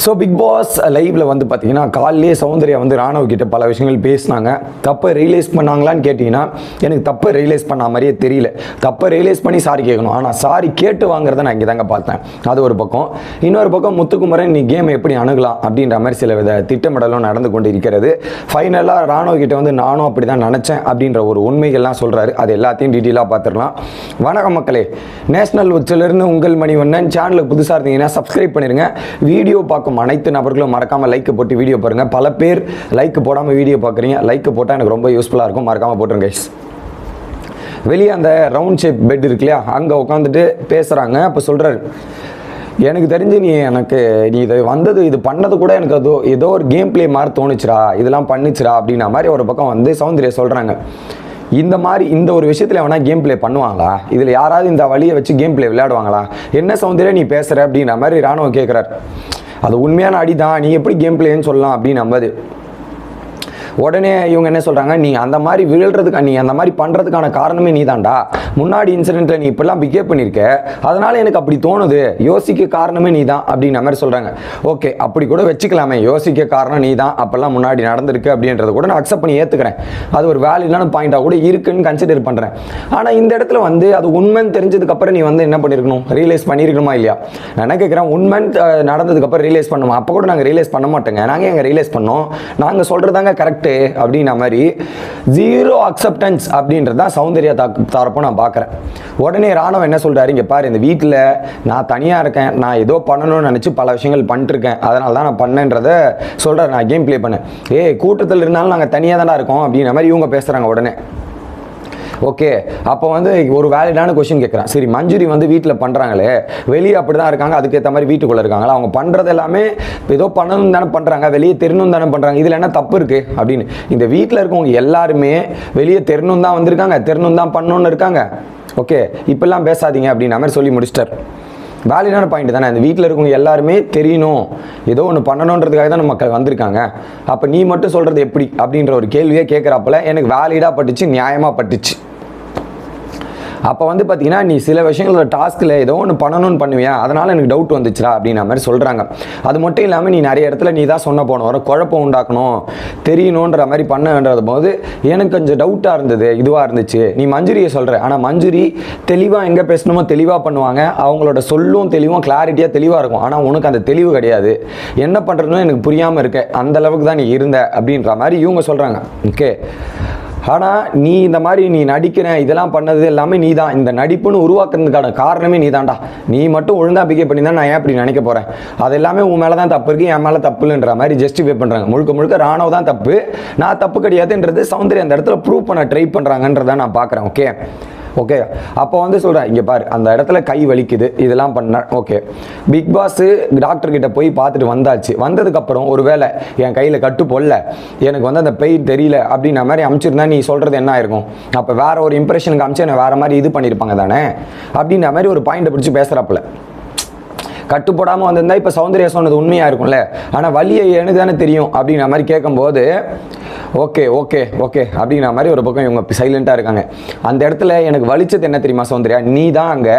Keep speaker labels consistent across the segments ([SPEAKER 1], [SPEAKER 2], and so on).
[SPEAKER 1] So big pass லைவ்ல வந்து பார்த்தீங்கன்னா காலையிலே சௌந்தர்யா வந்து ராணுவ கிட்ட பல விஷயங்கள் பேசினாங்க. தப்பை ரியலைஸ் பண்ணாங்களான்னு கேட்டிங்கன்னா எனக்கு தப்பை ரியலைஸ் பண்ண மாதிரியே தெரியல. தப்பை ரியலைஸ் பண்ணி சாரி கேட்கணும். ஆனால் சாரி கேட்டு வாங்குறத நான் இங்கே தாங்க பார்த்தேன். அது ஒரு பக்கம். இன்னொரு பக்கம் முத்துக்குமரன் நீ கேம் எப்படி அணுகலாம் அப்படின்ற மாதிரி சில வித திட்டமிடலும் நடந்து கொண்டு இருக்கிறது. ஃபைனலாக ராணுவ கிட்ட வந்து நானும் அப்படி தான் நினச்சேன் அப்படின்ற ஒரு உண்மைகள்லாம் சொல்கிறாரு அது எல்லாத்தையும் டீட்டெயிலாக பார்த்துடலாம் வணக்கம் மக்களே. நேஷனல் உச்சிலிருந்து உங்கள் மணிவண்ணன் சேனலுக்கு புதுசாக இருந்தீங்கன்னா சப்ஸ்கிரைப் பண்ணிருங்க. வீடியோ பார்க்க பார்க்கும் அனைத்து நபர்களும் மறக்காமல் லைக் போட்டு வீடியோ பாருங்கள் பல பேர் லைக் போடாமல் வீடியோ பார்க்குறீங்க. லைக் போட்டால் எனக்கு ரொம்ப யூஸ்ஃபுல்லாக இருக்கும். மறக்காமல் போட்டுருங்க கைஸ் வெளியே அந்த ரவுண்ட் ஷேப் பெட் இருக்கு இல்லையா? அங்கே உட்காந்துட்டு பேசுகிறாங்க அப்போ சொல்கிறாரு எனக்கு தெரிஞ்சு நீ எனக்கு நீ இது வந்தது இது பண்ணது கூட எனக்கு அது ஏதோ ஒரு கேம் ப்ளே மாதிரி தோணுச்சுடா. இதெல்லாம் பண்ணுச்சுடா. அப்படின்ன மாதிரி ஒரு பக்கம் வந்து சௌந்தர்யா சொல்கிறாங்க இந்த மாதிரி இந்த ஒரு விஷயத்தில் வேணால் கேம் ப்ளே பண்ணுவாங்களா? இதில் யாராவது இந்த வழியை வச்சு கேம் ப்ளே விளையாடுவாங்களா? என்ன சௌந்தர்யா நீ பேசுகிற அப்படின்ற மாதிரி ராணுவம் கேட்குறாரு அது உண்மையான அடி தான் நீ எப்படி கேம் பிளேன்னு சொல்லலாம் அப்படின்னு நம்பது. உடனே இவங்க என்ன சொல்கிறாங்க நீ அந்த மாதிரி விழுறதுக்கு நீ அந்த மாதிரி பண்ணுறதுக்கான காரணமே நீ தான்டா முன்னாடி இன்சிடென்ட்டில் நீ இப்படிலாம் பிகேவ் பண்ணியிருக்க அதனால் எனக்கு அப்படி தோணுது. யோசிக்க காரணமே நீ தான் அப்படின்ற மாதிரி சொல்கிறாங்க ஓகே அப்படி கூட வச்சுக்கலாமே. யோசிக்க காரணம் நீ தான் அப்போல்லாம் முன்னாடி நடந்திருக்கு அப்படின்றத கூட நான் அக்செப்ட் பண்ணி ஏற்றுக்கிறேன் அது ஒரு வேலிடான பாயிண்ட்டாக கூட இருக்குன்னு கன்சிடர் பண்ணுறேன் ஆனால் இந்த இடத்துல வந்து அது உண்மைன்னு தெரிஞ்சதுக்கப்புறம் நீ வந்து என்ன பண்ணிருக்கணும்? ரியலைஸ் பண்ணிருக்கணுமா இல்லையா? நான் என்ன கேட்குறேன் உண்மைன்னு நடந்ததுக்கப்புறம் ரியலைஸ் பண்ணுமா? அப்போ கூட நாங்கள் ரியலைஸ் பண்ண மாட்டோங்க. நாங்கள் எங்கள் ரியலைஸ் பண்ணோம்? நாங்கள் சொல்கிறதாங்க கரெக்ட் அப்படின்ன மாதிரி ஜீரோ அக்செப்டன்ஸ் அப்படின்றது தான் சௌந்தர்யா தாக்கு தரப்போ நான் பார்க்குறேன். உடனே ராணுவம் என்ன சொல்கிறாரு இங்கே பாரு இந்த வீட்டில் நான் தனியாக இருக்கேன். நான் ஏதோ பண்ணணும்னு நினச்சி பல விஷயங்கள் பண்ணிட்டுருக்கேன். அதனால தான் நான் பண்ணேன்றதை சொல்கிறேன் நான் கேம் ப்ளே பண்ணேன். ஏய் கூட்டத்தில் இருந்தாலும் நாங்கள் தனியாக தானே இருக்கோம் அப்படின்ற மாதிரி இவங்க பேசுகிறாங்க உடனே. ஓகே அப்போ வந்து ஒரு வேலிடான கொஷின் கேட்குறேன் சரி மஞ்சுரி வந்து வீட்டில் பண்ணுறாங்களே வெளியே அப்படி தான் இருக்காங்க அதுக்கேற்ற மாதிரி வீட்டுக்குள்ளே இருக்காங்களா? அவங்க பண்ணுறது எல்லாமே ஏதோ பண்ணணும் தானே பண்ணுறாங்க வெளியே தெரியணும் தானே பண்ணுறாங்க இதில் என்ன தப்பு இருக்குது அப்படின்னு. இந்த வீட்டில் இருக்கவங்க எல்லாருமே வெளியே தெரியணும் தான் வந்திருக்காங்க தெரியணும் தான் பண்ணணும்னு இருக்காங்க. ஓகே இப்பெல்லாம் பேசாதீங்க அப்படின்ற மாதிரி சொல்லி முடிச்சிட்டார். வேலிடான பாயிண்ட் தானே அந்த வீட்டில் இருக்கவங்க எல்லாருமே தெரியணும். ஏதோ ஒன்று பண்ணணுன்றதுக்காக தான் மக்கள் வந்திருக்காங்க. அப்போ நீ மட்டும் சொல்கிறது எப்படி? அப்படின்ற ஒரு கேள்வியே கேட்குறப்பல எனக்கு வேலிடாக பட்டுச்சு நியாயமாக பட்டுச்சு. அப்போ வந்து பார்த்தீங்கன்னா நீ சில விஷயங்களோட டாஸ்கில் ஏதோ ஒன்று பண்ணணும்னு பண்ணுவியா? அதனால் எனக்கு டவுட் வந்துச்சுடா அப்படின்ற மாதிரி சொல்கிறாங்க அது மட்டும் இல்லாமல் நீ நிறைய இடத்துல நீ தான் சொன்ன போன வர குழப்பம் உண்டாக்கணும் தெரியணுன்ற மாதிரி பண்ணன்றது போது எனக்கு கொஞ்சம் டவுட்டாக இருந்தது இதுவாக இருந்துச்சு. நீ மஞ்சுரியை சொல்கிற ஆனால் மஞ்சுரி தெளிவாக எங்கே பேசணுமோ தெளிவாக பண்ணுவாங்க. அவங்களோட சொல்லும் தெளிவும் கிளாரிட்டியாக தெளிவாக இருக்கும். ஆனால் உனக்கு அந்த தெளிவு கிடையாது. என்ன பண்ணுறதுன்னு எனக்கு புரியாமல் இருக்க. அந்த அளவுக்கு தான் நீ இருந்த அப்படின்ற மாதிரி இவங்க சொல்கிறாங்க ஓகே ஆனால் நீ இந்த மாதிரி நீ நடிக்கிற இதெல்லாம் பண்ணது எல்லாமே நீ தான் இந்த நடிப்புன்னு உருவாக்குறதுக்கான காரணமே நீ தான்டா நீ மட்டும் ஒழுங்காக பிகே பண்ணி தான் நான் ஏன் இப்படி நினைக்க போகிறேன் அது எல்லாமே உன் மேலே தான் தப்பு இருக்கு என் மேலே தப்புலன்ற மாதிரி ஜஸ்டிஃபை பண்ணுறாங்க முழுக்க முழுக்க ராணுவ தான் தப்பு. நான் தப்பு கிடையாதுன்றது சௌந்தர்யா அந்த இடத்துல ப்ரூவ் பண்ண ட்ரை பண்ணுறாங்கன்றதை நான் பார்க்குறேன் ஓகே ஓகே அப்போ வந்து சொல்கிறேன் இங்கே பாரு அந்த இடத்துல கை வலிக்குது இதெல்லாம் பண்ண ஓகே பிக் பாஸு டாக்டர்கிட்ட போய் பார்த்துட்டு வந்தாச்சு. வந்ததுக்கப்புறம் ஒரு வேளை என் கையில் கட்டு போடல எனக்கு வந்து அந்த பெயின் தெரியல அப்படின்ற மாதிரி அமைச்சிருந்தா நீ சொல்கிறது என்ன ஆயிருக்கும்? அப்போ வேற ஒரு இம்ப்ரெஷனுக்கு அமைச்சு என்ன வேற மாதிரி இது பண்ணியிருப்பாங்க தானே? அப்படின்ற மாதிரி ஒரு பாயிண்டை பிடிச்சி பேசுகிறப்பல கட்டுப்படாமல் வந்திருந்தா இப்போ சௌந்தர்யா சொன்னது உண்மையாக இருக்கும்ல? ஆனால் வலியை எனக்கு தானே தெரியும் அப்படின்ற மாதிரி கேட்கும்போது ஓகே ஓகே ஓகே அப்படிங்கிற மாதிரி ஒரு பக்கம் இவங்க சைலண்ட்டாக இருக்காங்க. அந்த இடத்துல எனக்கு வலிச்சது என்ன தெரியுமா சௌந்தர்யா? நீ தான் அங்கே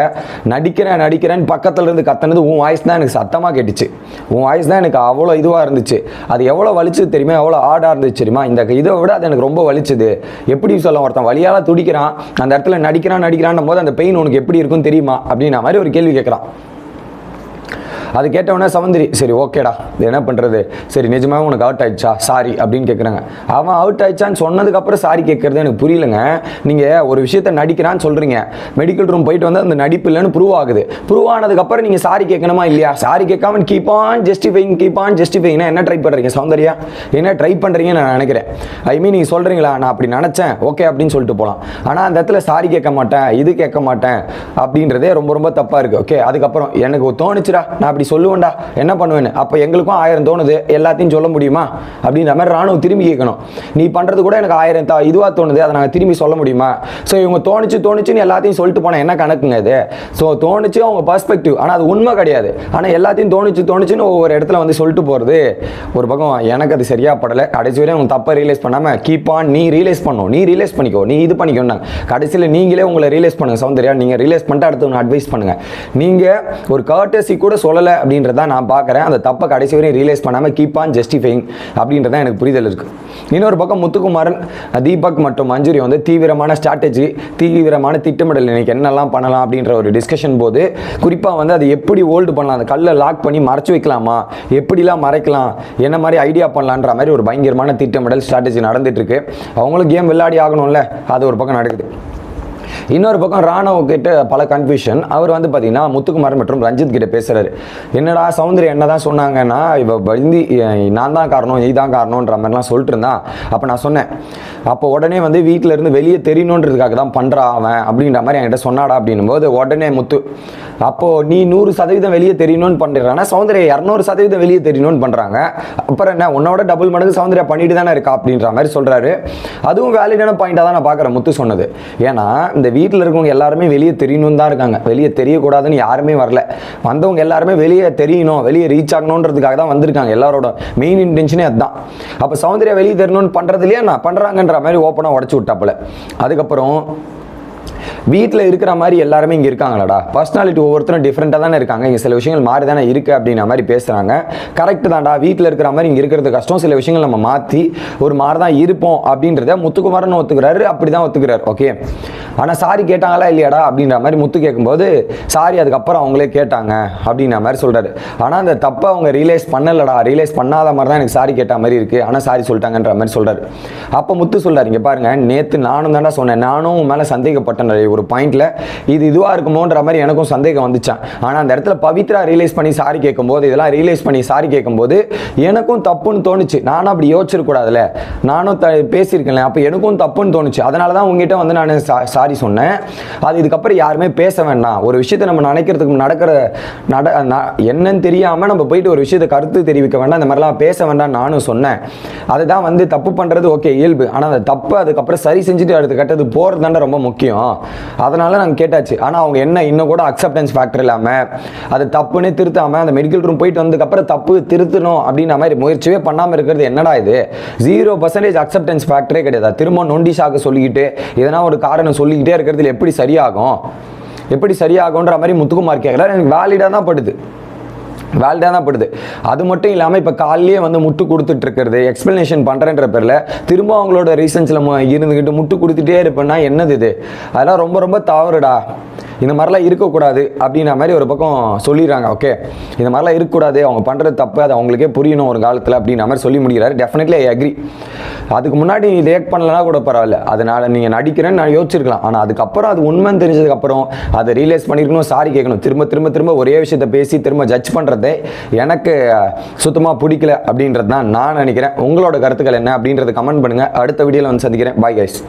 [SPEAKER 1] நடிக்கிறேன் நடிக்கிறேன்னு பக்கத்தில் இருந்து கத்துனது உன் வாய்ஸ் தான் எனக்கு சத்தமாக கேட்டுச்சு. உன் வாய்ஸ் தான் எனக்கு அவ்வளோ இதுவாக இருந்துச்சு. அது எவ்வளோ வலிச்சது தெரியுமா? எவ்வளோ ஆடாக இருந்துச்சு தெரியுமா? இந்த இதை விட அது எனக்கு ரொம்ப வலிச்சது. எப்படி சொல்ல ஒருத்தன் வலியால் துடிக்கிறான் அந்த இடத்துல நடிக்கிறான் நடிக்கிறான் போது அந்த பெயின் உனக்கு எப்படி இருக்கும் தெரியுமா? அப்படின்ற மாதிரி ஒரு கேள்வி கேட்குறான். அது கேட்டவொடனே சவந்திரி சரி ஓகேடா இது என்ன பண்ணுறது சரி நிஜமாக உனக்கு அவுட் ஆயிடுச்சா? சாரி அப்படின்னு கேட்குறாங்க அவன் அவுட் ஆயிடுச்சான்னு சொன்னதுக்கப்புறம் சாரி கேட்குறது எனக்கு புரியலங்க. நீங்கள் ஒரு விஷயத்த நடிக்கிறான்னு சொல்கிறீங்க மெடிக்கல் ரூம் போயிட்டு வந்து அந்த நடிப்பு இல்லைன்னு ப்ரூவ் ஆகுது. ப்ரூவ் ஆனதுக்கப்புறம் நீங்கள் சாரி கேட்கணுமா இல்லையா? சாரி கேட்காம keep on justifying keep on ஜஸ்டிஃபைங்னா என்ன ட்ரை பண்ணுறீங்க சௌந்தர்யா? என்ன ட்ரை பண்ணுறீங்கன்னு நான் நினைக்கிறேன். ஐ மீன் நீங்கள் சொல்கிறீங்களா நான் அப்படி நினச்சேன். ஓகே அப்படின்னு சொல்லிட்டு போகலாம் ஆனால் அந்த இடத்துல சாரி கேட்க மாட்டேன் இது கேட்க மாட்டேன் அப்படின்றதே ரொம்ப ரொம்ப தப்பாக இருக்குது ஓகே அதுக்கப்புறம் எனக்கு தோணுச்சுடா நான் அப்படி சொல்லுவேன்டா என்ன பண்ணுவேன்னு? அப்போ எங்களுக்கும் ஆயிரம் தோணுது எல்லாத்தையும் சொல்ல முடியுமா? அப்படின்ற மாதிரி ராணுவம் திரும்பி கேட்கணும். நீ பண்ணுறது கூட எனக்கு ஆயிரம் தா இதுவாக தோணுது அதை நாங்கள் திரும்பி சொல்ல முடியுமா? ஸோ இவங்க தோணுச்சு தோணுச்சுன்னு எல்லாத்தையும் சொல்லிட்டு போனால் என்ன கணக்குங்க இது? ஸோ தோணுச்சு அவங்க பர்ஸ்பெக்டிவ் ஆனால் அது உண்மை கிடையாது. ஆனால் எல்லாத்தையும் தோணுச்சு தோணுச்சுன்னு ஒவ்வொரு இடத்துல வந்து சொல்லிட்டு போகிறது ஒரு பக்கம் எனக்கு அது சரியாக படலை. கடைசி வரையும் அவங்க தப்பை ரியலைஸ் பண்ணாமல் கீப் ஆன் நீ ரியலைஸ் பண்ணும் நீ ரியலைஸ் பண்ணிக்கோ நீ இது பண்ணிக்கோன்னாங்க. கடைசியில் நீங்களே உங்களை ரியலைஸ் பண்ணுங்கள் சௌந்தர்யா. நீங்கள் ரியலைஸ் பண்ணிட்டு அடுத்து ஒன்று அட்வைஸ் பண்ணுங்கள் நீங்கள் ஒரு கர்டசி கூட சொல்லலை அப்படின்றத நான் பார்க்குறேன். அந்த தப்பை கடைசி வரையும் ரியலைஸ் பண்ணாமல் கீப் ஆன் ஜஸ்டிஃபைங் அப்படின்றத எனக்கு புரிதல் இருக்குது இன்னொரு பக்கம் முத்துக்குமாரன் தீபக் மற்றும் மஞ்சுரி வந்து தீவிரமான ஸ்ட்ராட்டஜி தீவிரமான திட்டமிடல் எனக்கு என்னெல்லாம் பண்ணலாம் அப்படின்ற ஒரு டிஸ்கஷன் போது குறிப்பாக வந்து அதை எப்படி ஹோல்டு பண்ணலாம் அந்த கல்லை லாக் பண்ணி மறைச்சு வைக்கலாமா எப்படிலாம் மறைக்கலாம் என்ன மாதிரி ஐடியா பண்ணலான்ற மாதிரி ஒரு பயங்கரமான திட்டமிடல் ஸ்ட்ராட்டஜி நடந்துட்டு இருக்கு. அவங்களும் கேம் விளையாடி ஆகணும்ல அது ஒரு பக்கம் நடக்குது. இன்னொரு பக்கம் ராணவ கிட்ட பல கன்ஃபியூஷன் அவர் வந்து பார்த்தீங்கன்னா முத்துக்குமார் மற்றும் ரஞ்சித் கிட்ட பேசுறாரு. என்னடா சௌந்தர்யா என்ன தான் சொன்னாங்கன்னா இவ வந்து நான் தான் காரணம் நீ தான் காரணம்ன்ற மாதிரிலாம் சொல்லிட்டு இருந்தான். அப்போ நான் சொன்னேன். அப்போ உடனே வந்து வீட்டில இருந்து வெளியே தெரியணுன்றதுக்காக தான் பண்ணுறா அவன் அப்படின்ற மாதிரி என்கிட்ட சொன்னாடா அப்படின்னும் போது உடனே முத்து அப்போ நீ நூறு சதவீதம் வெளியே தெரியணும்னு பண்ணுறானா சௌந்தர்யா இரநூறு சதவீதம் வெளியே தெரியணும்னு பண்ணுறாங்க அப்புறம் என்ன உன்னோட டபுள் மடங்கு சௌந்தர்யா பண்ணிட்டு தானே இருக்கா அப்படின்ற மாதிரி சொல்கிறாரு அதுவும் வேலிடான பாயிண்டாக தான் நான் பார்க்குறேன் முத்து சொன்னது. ஏன்னா இந்த வீட்டில் இருக்கவங்க எல்லாருமே வெளியே தெரியணும் தான் இருக்காங்க. வெளியே தெரியக்கூடாதுன்னு யாருமே வரல. வந்தவங்க எல்லாருமே வெளியே தெரியணும் வெளியே ரீச் ஆகணுன்றதுக்காக தான் வந்திருக்காங்க. எல்லாரோட மெயின் இன்டென்ஷனே அதுதான். அப்போ சௌந்தர்யா வெளியே தெரியணும்னு பண்ணுறதுலையே நான் பண்ணுறாங்கன்ற மாதிரி ஓப்பனாக உடச்சி விட்டாப்புல. அதுக்கப்புறம் வீட்டில் இருக்கிற மாதிரி எல்லாருமே இங்கே இருக்காங்களாடா? பர்சனாலிட்டி ஒவ்வொருத்தரும் டிஃப்ரெண்ட்டாக தானே இருக்காங்க. இங்கே சில விஷயங்கள் மாறி தானே இருக்குது அப்படின்ற மாதிரி பேசுகிறாங்க கரெக்டு தான்டா. வீட்டில் இருக்கிற மாதிரி இங்கே இருக்கிறது கஷ்டம். சில விஷயங்கள் நம்ம மாற்றி ஒரு மாதிரி தான் இருப்போம் அப்படின்றத முத்துக்குமாரன் ஒத்துக்கிறாரு. அப்படி தான் ஒத்துக்கிறார். ஓகே ஆனால் சாரி கேட்டாங்களா இல்லையாடா? அப்படின்ற மாதிரி முத்து கேட்கும்போது சாரி அதுக்கப்புறம் அவங்களே கேட்டாங்க. அப்படின்ற மாதிரி சொல்கிறாரு ஆனால் அந்த தப்பை அவங்க ரியலைஸ் பண்ணலடா. ரியலைஸ் பண்ணாத மாதிரி தான் எனக்கு சாரி கேட்ட மாதிரி இருக்குது ஆனால் சாரி சொல்லிட்டாங்கன்ற மாதிரி சொல்கிறாரு அப்போ முத்து சொல்கிறார் இங்கே பாருங்கள் நேற்று நானும் தானே சொன்னேன். நானும் மேலே சந்தேகப்பட்டேன் நிறைய ஒரு பாயிண்ட்ல இது இதுவாக இருக்குமோன்ற மாதிரி எனக்கும் சந்தேகம் வந்துச்சான் ஆனால் அந்த இடத்துல பவித்ரா ரியலைஸ் பண்ணி சாரி கேட்கும்போது இதெல்லாம் ரியலைஸ் பண்ணி சாரி கேட்கும்போது எனக்கும் தப்புன்னு தோணுச்சு. நானும் அப்படி யோசிச்சிருக்கூடாதுல நானும் த பேசியிருக்கேன்ல. அப்போ எனக்கும் தப்புன்னு தோணுச்சு. அதனால தான் உங்ககிட்ட வந்து நான் சாரி சொன்னேன். அது இதுக்கப்புறம் யாருமே பேச வேண்டாம். ஒரு விஷயத்தை நம்ம நினைக்கிறதுக்கு நடக்கிற நட ந- என்னன்னு தெரியாமல் நம்ம போயிட்டு ஒரு விஷயத்தை கருத்து தெரிவிக்க வேண்டாம். இந்த மாதிரிலாம் பேச வேண்டாம் நானும் சொன்னேன். அதுதான் வந்து தப்பு பண்ணுறது ஓகே இயல்பு. ஆனால் அந்த தப்பு அதுக்கப்புறம் சரி செஞ்சுட்டு அடுத்த கட்டது போகிறது தானே ரொம்ப முக்கியம். அதனால நாங்கள் கேட்டாச்சு. ஆனால் அவங்க என்ன இன்னும் கூட அக்செப்டன்ஸ் ஃபேக்டர் இல்லாமல் அது தப்புன்னு திருத்தாமல் அந்த மெடிக்கல் ரூம் போயிட்டு வந்ததுக்கப்புறம் தப்பு திருத்தணும் அப்படின்ற மாதிரி முயற்சியே பண்ணாமல் இருக்கிறது என்னடா இது? ஜீரோ பர்சன்டேஜ் அக்செப்டன்ஸ் ஃபேக்டரே கிடையாது. திரும்ப நொண்டி சாக்க சொல்லிக்கிட்டு எதனா ஒரு காரணம் சொல்லிக்கிட்டே இருக்கிறதுல எப்படி சரியாகும்? எப்படி சரியாகுன்ற மாதிரி முத்துக்குமார் கேட்குறாரு எனக்கு வேலிடாக தான் படுது. வேலிடாக தான் படுது. அது மட்டும் இல்லாமல் இப்போ காலையிலேயே வந்து முட்டு கொடுத்துட்டு இருக்கிறது எக்ஸ்பிளனேஷன் பண்ணுறேன்ற பேரில் திரும்ப அவங்களோட ரீசன்ஸில் இருந்துக்கிட்டு முட்டு கொடுத்துட்டே இருப்பேன்னா என்னது இது? அதெல்லாம் ரொம்ப ரொம்ப தவறுடா. இந்த மாதிரிலாம் இருக்கக்கூடாது அப்படின்ற மாதிரி ஒரு பக்கம் சொல்லிடுறாங்க ஓகே இந்த மாதிரிலாம் இருக்கக்கூடாது அவங்க பண்ணுறது தப்பு அது அவங்களுக்கே புரியணும் ஒரு காலத்தில் அப்படின்ற மாதிரி சொல்லி முடிகிறாரு டெஃபினெட்லி ஐ அக்ரி அதுக்கு முன்னாடி நீ ரியாக்ட் பண்ணலனா கூட பரவாயில்ல. அதனால் நீங்கள் நடிக்கிறேன்னு நான் யோசிச்சிருக்கலாம். ஆனால் அதுக்கப்புறம் அது உண்மைன்னு தெரிஞ்சதுக்கப்புறம் அதை ரியலைஸ் பண்ணிருக்கணும் சாரி கேட்கணும். திரும்ப திரும்ப திரும்ப ஒரே விஷயத்தை பேசி திரும்ப ஜட்ஜ் பண்ணுறதே எனக்கு சுத்தமாக பிடிக்கல அப்படின்றது தான் நான் நினைக்கிறேன். உங்களோட கருத்துக்கள் என்ன அப்படின்றத கமெண்ட் பண்ணுங்கள் அடுத்த வீடியோவில் வந்து சந்திக்கிறேன். Bye guys